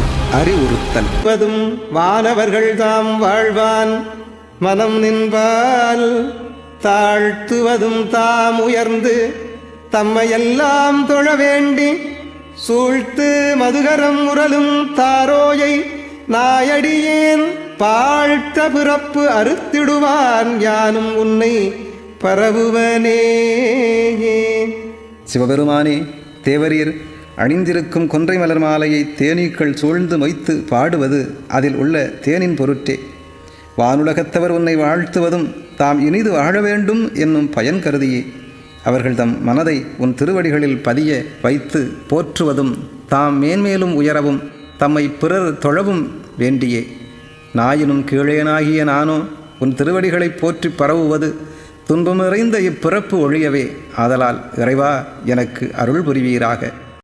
இருப்பதும் வானவர்கள் தாம் வாழ்வான். மனம் நின்பால் தாழ்த்துவதும் தாம் உயர்ந்து தம்மையெல்லாம் தொழ வேண்டி சூழ்த்து மதுகரம் உரலும் தாரோயை நாயடியேன் பாழ்த்த பிறப்பு அறுத்திடுவான் யானும் உன்னை பரவுவனே சிவபெருமானே தேவரீர் அணிந்திருக்கும் கொன்றை மலர் மாலையை தேனீக்கள் சூழ்ந்து மொய்த்து பாடுவது அதில் உள்ள தேனின் பொருட்டே. வானுலகத்தவர் உன்னை வாழ்த்துவதும் தாம் இனிது வாழ வேண்டும் என்னும் பயன் கருதியே. அவர்கள் தம் மனதை உன் திருவடிகளில் பதிய வைத்து போற்றுவதும் தாம் மேன்மேலும் உயரவும் தம்மை பிறர் தொழவும் வேண்டியே. நாயினும் கீழேனாகிய நானோ உன் திருவடிகளைப் போற்றி பரவுவது துன்பம் நிறைந்த இப்பிறப்பு ஒழியவே. ஆதலால் இறைவா எனக்கு அருள் புரிவீராக.